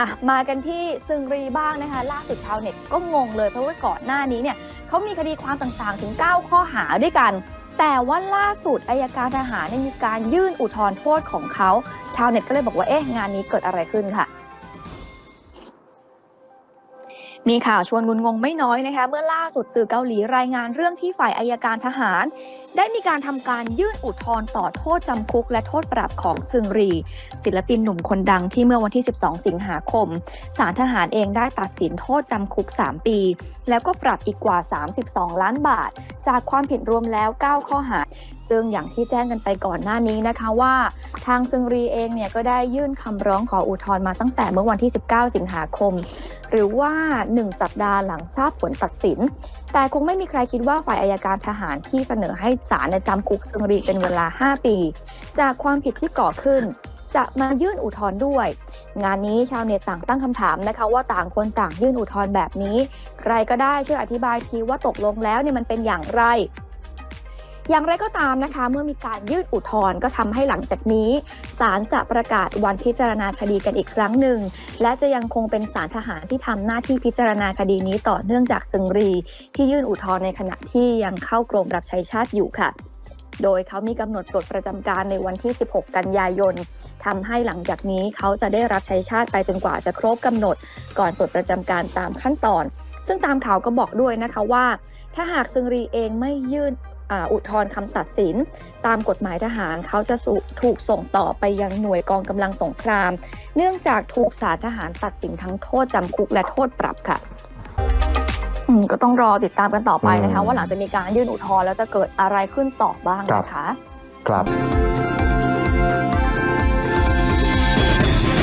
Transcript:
อะมากันที่ซึงรีบ้างนะคะ ล่าสุดชาวเน็ตก็งงเลยเพราะว่าก่อนหน้านี้เนี่ยเขามีคดีความต่างๆถึง 9 ข้อหาด้วยกัน แต่ว่าล่าสุดอายการทหารได้มีการยื่นอุทธรณ์โทษของเขา ชาวเน็ตก็เลยบอกว่าเอ๊ะงานนี้เกิดอะไรขึ้นค่ะ มีข่าวชวนงุนงงไม่น้อยนะคะ เมื่อล่าสุดสื่อเกาหลีรายงานเรื่องที่ฝ่ายอายการทหาร ได้มีการทำการยื่นอุทธรณ์ต่อโทษจำคุกและโทษปรับของซึงรี ศิลปินหนุ่มคนดังที่เมื่อวันที่ 12 สิงหาคมศาลทหารเองได้ตัดสินโทษจำคุก 3 ปี แล้วก็ปรับอีกกว่า 32 ล้านบาท จากความผิดรวมแล้ว 9 ข้อหา ซึ่งอย่างที่แจ้งกันไปก่อนหน้านี้นะคะว่า ทางซึงรีเองเนี่ยก็ได้ยื่นคำร้องขออุทธรณ์มาตั้งแต่เมื่อวันที่ 19 สิงหาคม หรือว่า 1 สัปดาห์หลังทราบผลตัดสิน แต่คงไม่มีใครคิดว่าฝ่ายอายการทหารที่เสนอให้ศาลจำคุกซึงรีเป็นเวลา 5 ปี จากความผิดที่ก่อขึ้น จะมายื่นอุทธรณ์ด้วย งานนี้ชาวเน็ตต่างตั้งคำถามนะคะ ว่าต่างคนต่างยื่นอุทธรณ์แบบนี้ ใครก็ได้ช่วยอธิบายทีว่าตกลงแล้วเนี่ยมันเป็นอย่างไรอย่างไรก็ตามนะคะ เมื่อมีการยื่นอุทธรณ์ก็ทำให้หลังจากนี้ศาลจะประกาศวันพิจารณาคดีกันอีกครั้งหนึ่ง และจะยังคงเป็นศาลทหารที่ทำหน้าที่พิจารณาคดีนี้ต่อเนื่องจากซึงรี ที่ยื่นอุทธรณ์ในขณะที่ยังเข้ากรมรับใช้ชาติอยู่ค่ะ โดยเขามีกำหนดปลดประจำการในวันที่ 16 กันยายนทำให้หลังจากนี้เขาจะได้รับใช้ชาติไปจนกว่าจะครบกำหนด ก่อนปลดประจำการตามขั้นตอน ซึ่งตามข่าวก็บอกด้วยนะคะว่า ถ้าหากซึงรีเองไม่ยื่นอุทธรณ์คำตัดสิน ตามกฎหมายทหารเขาจะถูกส่งต่อไปยังหน่วยกองกำลังสงคราม เนื่องจากถูกศาลทหารตัดสินทั้งโทษจำคุกและโทษปรับค่ะ ก็ต้องรอติดตามกันต่อไปนะคะอืมว่าหลังจากมีการยื่นอุทธรณ์แล้วจะเกิดอะไรขึ้นต่อบ้างนะคะ ครับ